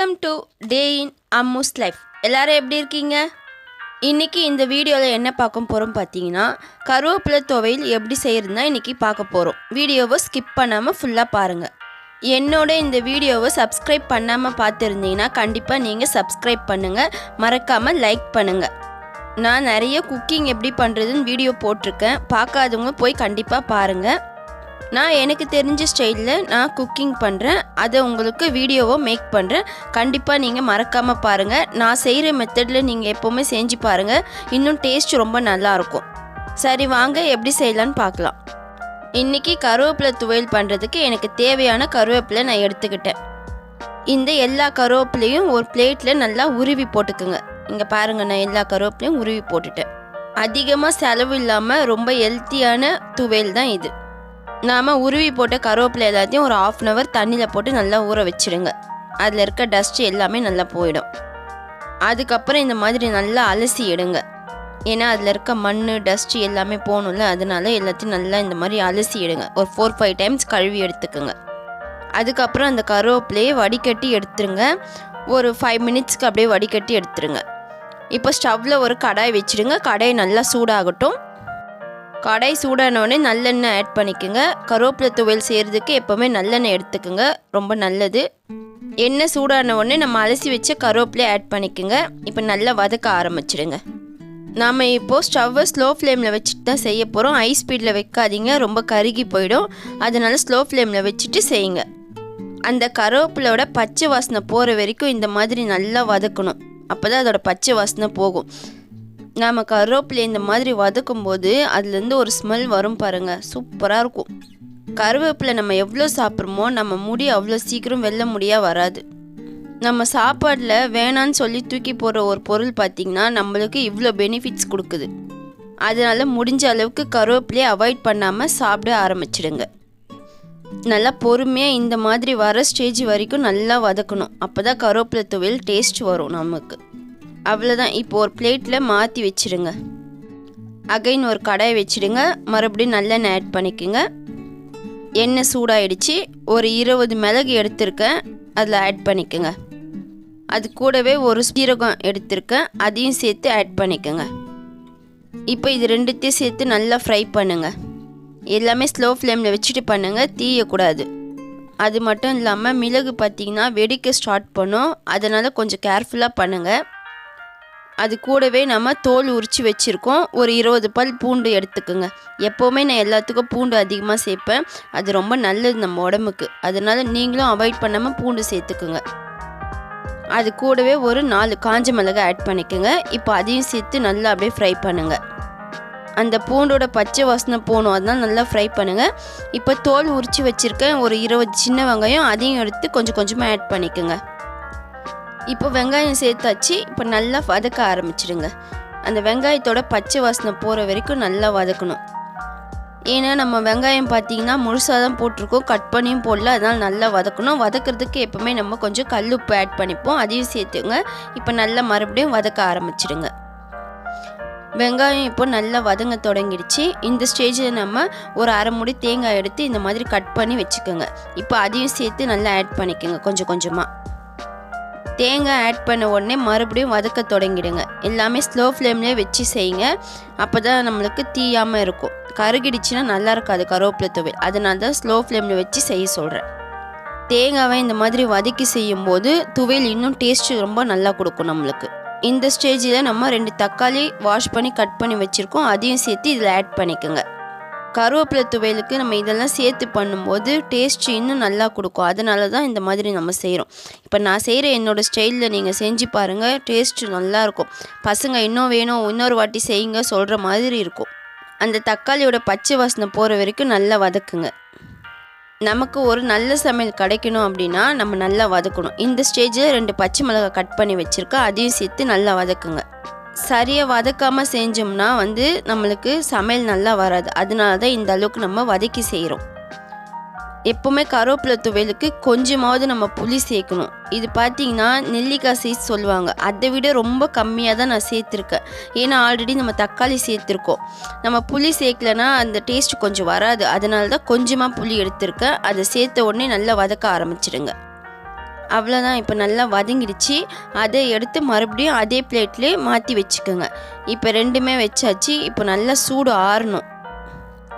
Welcome to day in Ammu's life எல்லோரும் எப்படி இருக்கீங்க? இன்றைக்கி இந்த வீடியோவில் என்ன பார்க்க போகிறோம் பார்த்தீங்கன்னா கருவேப்பிலை துவையில் எப்படி செய்கிறதுனா இன்றைக்கி பார்க்க போகிறோம் வீடியோவை ஸ்கிப் பண்ணாமல் ஃபுல்லாக பாருங்கள் என்னோட இந்த வீடியோவை சப்ஸ்கிரைப் பண்ணாமல் பார்த்துருந்தீங்கன்னா கண்டிப்பாக நீங்கள் சப்ஸ்கிரைப் பண்ணுங்கள் மறக்காமல் லைக் பண்ணுங்கள் நான் நிறைய குக்கிங் எப்படி பண்ணுறதுன்னு வீடியோ போட்டிருக்கேன். பார்க்காதவங்க போய் கண்டிப்பாக பாருங்கள் நான் எனக்கு தெரிஞ்ச ஸ்டைலில் நான் குக்கிங் பண்ணுறேன் அதை உங்களுக்கு வீடியோவோ மேக் பண்ணுறேன் கண்டிப்பாக நீங்கள் மறக்காமல் பாருங்கள் நான் செய்கிற மெத்தடில் நீங்கள் எப்போவுமே செஞ்சு பாருங்கள் இன்னும் டேஸ்ட் ரொம்ப நல்லாயிருக்கும் சரி வாங்க எப்படி செய்யலான்னு பார்க்கலாம். இன்றைக்கி கருவேப்பிலை துவையல் பண்ணுறதுக்கு எனக்கு தேவையான கருவேப்பிலை நான் எடுத்துக்கிட்டேன். இந்த எல்லா கருவேப்பிலையும் ஒரு பிளேட்டில் நல்லா உருவி போட்டுக்குங்க. இங்கே பாருங்கள் நான் எல்லா கருவேப்பிலையும் உருவி போட்டுட்டேன். அதிகமாக செலவு இல்லாமல் ரொம்ப ஹெல்த்தியான துவையல் தான் இது. நாம் உருவி போட்ட கருவேப்பிலை எல்லாத்தையும் ஒரு ஆஃப் அன் ஹவர் தண்ணியில் போட்டு நல்லா ஊற வச்சுடுங்க அதில் இருக்க டஸ்ட் எல்லாமே நல்லா போயிடும். அதுக்கப்புறம் இந்த மாதிரி நல்லா அலசி எடுங்க. ஏன்னா அதில் இருக்க மண் டஸ்ட்டு எல்லாமே போகணும்ல அதனால எல்லாத்தையும் நல்லா இந்த மாதிரி அலசி எடுங்க. ஒரு ஃபோர் ஃபைவ் டைம்ஸ் கழுவி எடுத்துக்கோங்க. அதுக்கப்புறம் அந்த கருவேப்பிலையை வடிகட்டி எடுத்துருங்க. ஒரு ஃபைவ் மினிட்ஸ்க்கு அப்படியே வடிகட்டி எடுத்துருங்க. இப்போ ஸ்டவ்வில் ஒரு கடாய் வச்சுடுங்க கடாய் நல்லா சூடாகட்டும். கடை சூடானோடனே நல்லெண்ணெய் ஆட் பண்ணிக்கோங்க. கருவேப்பிலை துவையல் செய்கிறதுக்கு எப்போவுமே நல்லெண்ணெய் எடுத்துக்கோங்க. ரொம்ப நல்லது. எண்ணெய் சூடான உடனே நம்ம அலசி வச்ச கருவேப்பிலை ஆட் பண்ணிக்கோங்க. இப்போ நல்லா வதக்க ஆரம்பிச்சிடுங்க. நாம் இப்போது ஸ்டவ்வை ஸ்லோ ஃப்ளேமில் வச்சுட்டு தான் செய்ய போகிறோம் ஹை ஸ்பீடில் வைக்காதீங்க. ரொம்ப கருகி போயிடும். அதனால் ஸ்லோ ஃப்ளேமில் வச்சுட்டு செய்யுங்க. அந்த கருவேப்பிலோட பச்சை வாசனை போகிற வரைக்கும் இந்த மாதிரி நல்லா வதக்கணும். அப்போ தான் அதோட பச்சை வாசனை போகும். நாம் கருவேப்பிலை இந்த மாதிரி வதக்கும் போது அதுலேருந்து ஒரு ஸ்மெல் வரும் பாருங்கள் சூப்பராக இருக்கும். கருவேப்பிலை நம்ம எவ்வளோ சாப்பிட்றோமோ நம்ம முடி அவ்வளோ சீக்கிரம் வெல்ல முடியாக வராது. நம்ம சாப்பாடில் வேணான்னு சொல்லி தூக்கி போடுற ஒரு பொருள் பார்த்திங்கன்னா நம்மளுக்கு இவ்வளோ பெனிஃபிட்ஸ் கொடுக்குது. அதனால் முடிஞ்ச அளவுக்கு கருவேப்பிலையை அவாய்ட் பண்ணாமல் சாப்பிட ஆரம்பிச்சிடுங்க. நல்லா பொறுமையாக இந்த மாதிரி வர ஸ்டேஜ் வரைக்கும் நல்லா வதக்கணும். அப்போ தான் கருவேப்பிலை துவையல் டேஸ்ட் வரும் நமக்கு. அவ்வளோதான் இப்போ ஒரு பிளேட்டில் மாற்றி வச்சிடுங்க அகைன் ஒரு கடாய் வச்சுடுங்க மறுபடியும் நல்லெண்ணெய் ஆட் பண்ணிக்கோங்க. எண்ணெய் சூடாயிடுச்சு. ஒரு இருபது மிளகு எடுத்திருக்கேன். அதில் ஆட் பண்ணிக்கோங்க. அது கூடவே ஒரு சீரகம் எடுத்திருக்கேன். அதையும் சேர்த்து ஆட் பண்ணிக்கோங்க. இப்போ இது ரெண்டுத்தையும் சேர்த்து நல்லா ஃப்ரை பண்ணுங்கள் எல்லாமே ஸ்லோ ஃப்ளேமில் வச்சுட்டு பண்ணுங்கள் தீயக்கூடாது. அது மட்டும் இல்லாமல் மிளகு பார்த்திங்கன்னா வெடிக்க ஸ்டார்ட் பண்ணும். அதனால் கொஞ்சம் கேர்ஃபுல்லாக பண்ணுங்கள் அது கூடவே நம்ம தோல் உரித்து வச்சுருக்கோம். ஒரு இருபது பல் பூண்டு எடுத்துக்கோங்க. எப்போவுமே நான் எல்லாத்துக்கும் பூண்டு அதிகமாக சேர்ப்பேன். அது ரொம்ப நல்லது நம்ம உடம்புக்கு. அதனால் நீங்களும் அவாய்ட் பண்ணாமல் பூண்டு சேர்த்துக்குங்க. அது கூடவே ஒரு நாலு காஞ்ச மிளகாய் ஆட் பண்ணிக்கோங்க. இப்போ அதையும் சேர்த்து நல்லா அப்படியே ஃப்ரை பண்ணுங்கள் அந்த பூண்டோட பச்சை வாசனை போகணும் அதனால் நல்லா ஃப்ரை பண்ணுங்கள் இப்போ தோல் உரித்து வச்சுருக்கேன் ஒரு இருபது சின்ன வெங்காயம் அதையும் எடுத்து கொஞ்சம் கொஞ்சமாக ஆட் பண்ணிக்கோங்க. இப்போ வெங்காயம் சேர்த்தாச்சு இப்போ நல்லா வதக்க ஆரம்பிச்சிடுங்க. அந்த வெங்காயத்தோட பச்சை வாசனை போகிற வரைக்கும் நல்லா வதக்கணும். ஏன்னா நம்ம வெங்காயம் பார்த்தீங்கன்னா முழுசாக தான் போட்டிருக்கோம். கட் பண்ணியும் போடல. அதனால் நல்லா வதக்கணும். வதக்கிறதுக்கு எப்போவுமே நம்ம கொஞ்சம் கல் உப்பு ஆட் பண்ணிப்போம். அதையும் சேர்த்துங்க. இப்போ நல்லா மறுபடியும் வதக்க ஆரம்பிச்சிடுங்க. வெங்காயம் இப்போ நல்லா வதங்க தொடங்கிடுச்சு. இந்த ஸ்டேஜில் நம்ம ஒரு அரை முடி தேங்காய் எடுத்து இந்த மாதிரி கட் பண்ணி வச்சுக்கோங்க. இப்போ அதையும் சேர்த்து நல்லா ஆட் பண்ணிக்கோங்க. கொஞ்சம் கொஞ்சமாக தேங்காய் ஆட் பண்ண உடனே மறுபடியும் வதக்க தொடங்கிடுங்க. எல்லாமே ஸ்லோ ஃப்ளேம்லேயே வச்சு செய்யுங்க. அப்போ தான் நம்மளுக்கு தீயாமல் இருக்கும். கருகிடுச்சுன்னா நல்லா இருக்காது கருவேப்பிலை துவையல் அதனால தான் ஸ்லோ ஃப்ளேமில் வச்சு செய்ய சொல்கிறேன் தேங்காவை இந்த மாதிரி வதக்கி செய்யும்போது துவையல் இன்னும் டேஸ்ட் ரொம்ப நல்லா கொடுக்கும் நம்மளுக்கு. இந்த ஸ்டேஜில் நம்ம ரெண்டு தக்காளி வாஷ் பண்ணி கட் பண்ணி வச்சுருக்கோம். அதையும் சேர்த்து இதில் ஆட் பண்ணிக்கோங்க. கருவேப்பிலை துவையலுக்கு நம்ம இதெல்லாம் சேர்த்து பண்ணும்போது டேஸ்ட் இன்னும் நல்லா கொடுக்கும். அதனால தான் இந்த மாதிரி நம்ம செய்கிறோம் இப்போ நான் செய்கிற என்னோடய ஸ்டைலில் நீங்கள் செஞ்சு பாருங்கள் டேஸ்ட்டு நல்லாயிருக்கும் பசங்க இன்னும் வேணும் இன்னொரு வாட்டி செய்யுங்க சொல்கிற மாதிரி இருக்கும். அந்த தக்காளியோட பச்சை வாசனை போகிற வரைக்கும் நல்லா வதக்குங்க. நமக்கு ஒரு நல்ல சமையல் கிடைக்கணும் அப்படின்னா நம்ம நல்லா வதக்கணும். இந்த ஸ்டேஜில் ரெண்டு பச்சை மிளகாய் கட் பண்ணி வச்சுருக்கேன் அதையும் சேர்த்து நல்லா வதக்குங்க. சரியாக வதக்காமல் செஞ்சோம்னா வந்து நம்மளுக்கு சமையல் நல்லா வராது. அதனால தான் இந்த அளவுக்கு நம்ம வதக்கி செய்கிறோம் எப்போவுமே கருவேப்பிலை துவையலுக்கு கொஞ்சமாவது நம்ம புளி சேர்க்கணும். இது பார்த்தீங்கன்னா நெல்லிக்காய் சைஸ் சொல்லுவாங்க. அதை விட ரொம்ப கம்மியாக தான் நான் சேர்த்துருக்கேன். ஏன்னா ஆல்ரெடி நம்ம தக்காளி சேர்த்துருக்கோம். நம்ம புளி சேர்க்கலனா அந்த டேஸ்ட் கொஞ்சம் வராது. அதனால தான் கொஞ்சமாக புளி எடுத்திருக்கேன். அதை சேர்த்த உடனே நல்லா வதக்க ஆரம்பிச்சிடுங்க. அவ்வளோதான் இப்போ நல்லா வதங்கிடுச்சு. அதை எடுத்து மறுபடியும் அதே பிளேட்லேயே மாற்றி வச்சுக்கோங்க. இப்போ ரெண்டுமே வச்சாச்சு. இப்போ நல்லா சூடு ஆறணும்.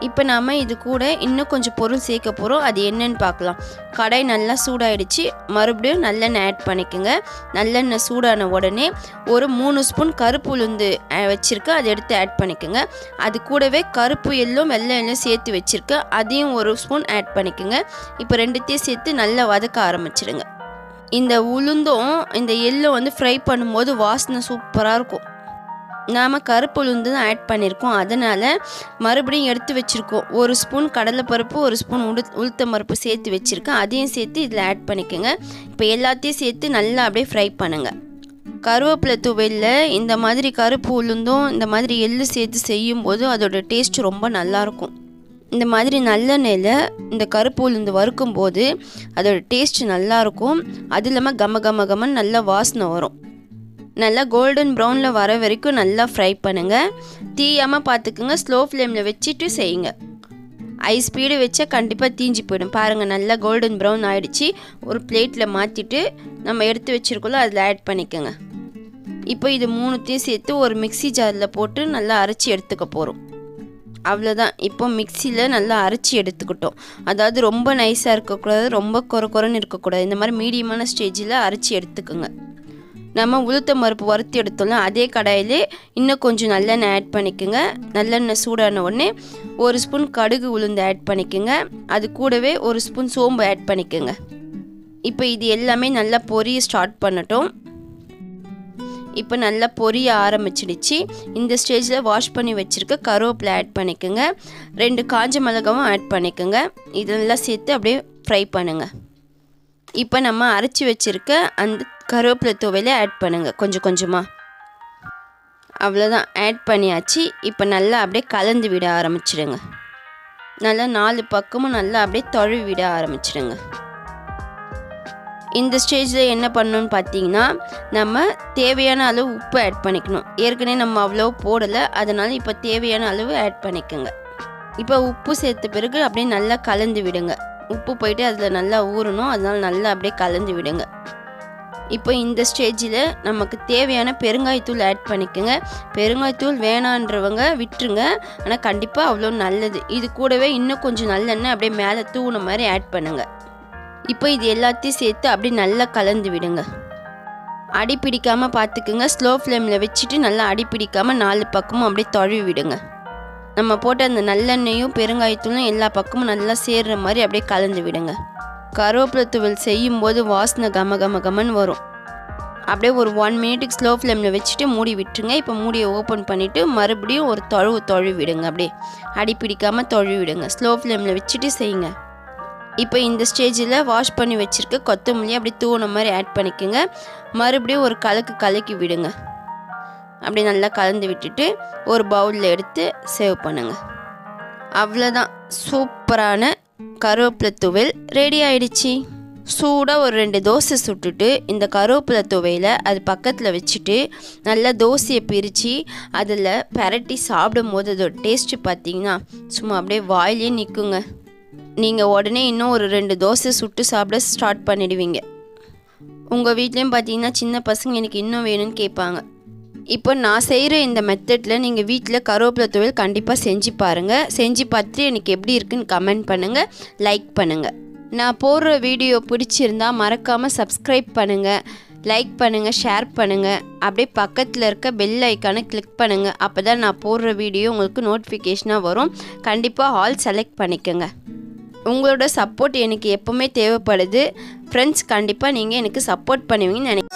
இப்போ நாம் இது கூட இன்னும் கொஞ்சம் பொருள் சேர்க்க போகிறோம் அது என்னன்னு பார்க்கலாம். கடாய் நல்லா சூடாயிடுச்சு. மறுபடியும் நல்லெண்ணெய் ஆட் பண்ணிக்கோங்க. நல்லெண்ணெய் சூடான உடனே ஒரு மூணு ஸ்பூன் கருப்பு உளுந்து வச்சுருக்கேன் அதை எடுத்து ஆட் பண்ணிக்கோங்க. அது கூடவே கருப்பு எள்ளும் வெள்ளை எள்ளும் சேர்த்து வச்சுருக்கேன் அதையும் ஒரு ஸ்பூன் ஆட் பண்ணிக்கோங்க. இப்போ ரெண்டுத்தையும் சேர்த்து நல்லா வதக்க ஆரம்பிச்சிடுங்க. இந்த உளுந்தும் இந்த எள்ளும் வந்து ஃப்ரை பண்ணும்போது வாசனை சூப்பராக இருக்கும். நாம் கருப்பு உளுந்து தான் ஆட் பண்ணியிருக்கோம் அதனால் மறுபடியும் எடுத்து வச்சுருக்கோம். ஒரு ஸ்பூன் கடலைப்பருப்பு ஒரு ஸ்பூன் உடு உளுத்தம் பருப்பு சேர்த்து வச்சுருக்கேன். அதையும் சேர்த்து இதில் ஆட் பண்ணிக்கோங்க. இப்போ எல்லாத்தையும் சேர்த்து நல்லா அப்படியே ஃப்ரை பண்ணுங்கள் கருவேப்பிலை துவையில் இந்த மாதிரி கருப்பு உளுந்தும் இந்த மாதிரி எள்ளு சேர்த்து செய்யும்போது அதோட டேஸ்ட் ரொம்ப நல்லாயிருக்கும் இந்த மாதிரி நல்லெண்ணெயில் இந்த கருப்பு உளுந்து வறுக்கும் போது அதோட டேஸ்ட் நல்லாயிருக்கும் அது இல்லாமல் கம கம கமன்னு நல்லா வாசனை வரும். நல்லா கோல்டன் ப்ரௌனில் வர வரைக்கும் நல்லா ஃப்ரை பண்ணுங்கள் தீயாமல் பார்த்துக்குங்க ஸ்லோ ஃப்ளேமில் வச்சுட்டு செய்யுங்க. ஐ ஸ்பீடு வச்சா கண்டிப்பாக தீஞ்சு போயிடும். பாருங்கள் நல்லா கோல்டன் ப்ரௌன் ஆகிடுச்சு ஒரு பிளேட்டில் மாற்றிட்டு நம்ம எடுத்து வச்சுருக்கோம்ல அதில் ஆட் பண்ணிக்கோங்க. இப்போ இது மூணுத்தையும் சேர்த்து ஒரு மிக்சி ஜாரில் போட்டு நல்லா அரைச்சி எடுத்துக்க போகிறோம் அவ்வளோதான் இப்போ மிக்சியில் நல்லா அரைச்சி எடுத்துக்கிட்டோம். அதாவது ரொம்ப நைஸாக இருக்கக்கூடாது ரொம்ப குறை குறைன்னு இருக்கக்கூடாது. இந்த மாதிரி மீடியமான ஸ்டேஜில் அரைச்சி எடுத்துக்கோங்க. நம்ம உளுத்த பருப்பு வறுத்து எடுத்தோம்னா அதே கடாயிலே இன்னும் கொஞ்சம் நல்லெண்ணெய் ஆட் பண்ணிக்கோங்க. நல்லெண்ணெய் சூடான உடனே ஒரு ஸ்பூன் கடுகு உளுந்து ஆட் பண்ணிக்கோங்க. அது கூடவே ஒரு ஸ்பூன் சோம்பு ஆட் பண்ணிக்கோங்க. இப்போ இது எல்லாமே நல்லா பொரிய ஸ்டார்ட் பண்ணட்டும். இப்போ நல்லா பொரிய ஆரம்பிச்சிடுச்சு. இந்த ஸ்டேஜில் வாஷ் பண்ணி வச்சுருக்க கருவேப்பிலை ஆட் பண்ணிக்கோங்க. ரெண்டு காஞ்ச மிளகாவும் ஆட் பண்ணிக்கோங்க. இதெல்லாம் சேர்த்து அப்படியே ஃப்ரை பண்ணுங்கள் இப்போ நம்ம அரைச்சி வச்சுருக்க அந்த கருவேப்பிலை துவையில ஆட் பண்ணுங்கள் கொஞ்சம் கொஞ்சமாக அவ்வளோதான் ஆட் பண்ணியாச்சு. இப்போ நல்லா அப்படியே கலந்து விட ஆரம்பிச்சிடுங்க. நல்லா நாலு பக்கமும் நல்லா அப்படியே தொழுவி விட ஆரம்பிச்சிடுங்க. இந்த ஸ்டேஜில் என்ன பண்ணணும்னு பார்த்தீங்கன்னா நம்ம தேவையான அளவு உப்பு ஆட் பண்ணிக்கணும். ஏற்கனவே நம்ம அவ்வளோ போடலை அதனால் இப்போ தேவையான அளவு ஆட் பண்ணிக்கோங்க. இப்போ உப்பு சேர்த்த பிறகு அப்படியே நல்லா கலந்து விடுங்க. உப்பு போயிட்டு அதில் நல்லா ஊறணும் அதனால் நல்லா அப்படியே கலந்து விடுங்க. இப்போ இந்த ஸ்டேஜில் நமக்கு தேவையான பெருங்காயத்தூள் ஆட் பண்ணிக்கோங்க. பெருங்காயத்தூள் வேணான்றவங்க விட்டுருங்க. ஆனால் கண்டிப்பாக அவ்வளோ நல்லது. இது கூடவே இன்னும் கொஞ்சம் நல்லெண்ணெய் அப்படியே மேலே தூண மாதிரி ஆட் பண்ணுங்கள் இப்போ இது எல்லாத்தையும் சேர்த்து அப்படியே நல்லா கலந்து விடுங்க. அடி பிடிக்காமல் பார்த்துக்குங்க. ஸ்லோ ஃப்ளேமில் வச்சுட்டு நல்லா அடி பிடிக்காமல் நாலு பக்கமும் அப்படியே தொழுவி விடுங்க. நம்ம போட்ட அந்த நல்லெண்ணெயும் பெருங்காயத்தூளும் எல்லா பக்கமும் நல்லா சேர்ற மாதிரி அப்படியே கலந்து விடுங்க. கருவேப்பிலை துவல் செய்யும்போது வாசனை கம கம கமன்னு வரும். அப்படியே ஒரு ஒன் மினிட்டுக்கு ஸ்லோ ஃப்ளேமில் வச்சுட்டு மூடி விட்டுருங்க. இப்போ மூடியை ஓப்பன் பண்ணிவிட்டு மறுபடியும் ஒரு தொழுவு தொழுவி விடுங்க. அப்படியே அடி பிடிக்காமல் தொழுவி விடுங்க. ஸ்லோ ஃப்ளேமில் வச்சுட்டு செய்யுங்க. இப்போ இந்த ஸ்டேஜில் வாஷ் பண்ணி வச்சுருக்க கொத்தமல்லி அப்படியே தூண மாதிரி ஆட் பண்ணிக்கோங்க. மறுபடியும் ஒரு கலக்கு கலக்கி விடுங்க. அப்படி நல்லா கலந்து விட்டுட்டு ஒரு பவுலில் எடுத்து சேவ் பண்ணுங்கள் அவ்வளோதான் சூப்பரான கருவேப்பிலை துவையல் ரெடி ஆயிடுச்சு. சூடாக ஒரு ரெண்டு தோசை சுட்டுட்டு இந்த கருவேப்பிலை துவையில் அது பக்கத்தில் வச்சுட்டு நல்லா தோசையை பிரித்து அதில் பரட்டி சாப்பிடும் போது அதோட டேஸ்ட்டு பார்த்தீங்கன்னா சும்மா அப்படியே வாயிலே நிற்குங்க நீங்கள் உடனே இன்னும் ஒரு ரெண்டு தோசை சுட்டு சாப்பிட ஸ்டார்ட் பண்ணிடுவீங்க. உங்கள் வீட்லேயும் பார்த்தீங்கன்னா சின்ன பசங்க எனக்கு இன்னும் வேணும்னு கேட்பாங்க. இப்போ நான் செய்கிற இந்த மெத்தடில் நீங்கள் வீட்டில் கருவேப்பிலை துவையல் கண்டிப்பாக செஞ்சு பாருங்கள் செஞ்சு பார்த்துட்டு எனக்கு எப்படி இருக்குன்னு கமெண்ட் பண்ணுங்கள் லைக் பண்ணுங்கள் நான் போடுற வீடியோ பிடிச்சிருந்தா மறக்காமல் சப்ஸ்கிரைப் பண்ணுங்கள் லைக் பண்ணுங்கள் ஷேர் பண்ணுங்கள் அப்படியே பக்கத்தில் இருக்க பெல் ஐக்கானை கிளிக் பண்ணுங்கள் அப்போ தான் நான் போடுற வீடியோ உங்களுக்கு நோட்டிஃபிகேஷனாக வரும். கண்டிப்பாக ஆல் செலக்ட் பண்ணிக்கோங்க. உங்களோட சப்போர்ட் எனக்கு எப்போவுமே தேவைப்படுது. ஃப்ரெண்ட்ஸ் கண்டிப்பாக நீங்கள் எனக்கு சப்போர்ட் பண்ணுவீங்கன்னு நினைக்கிறேன்.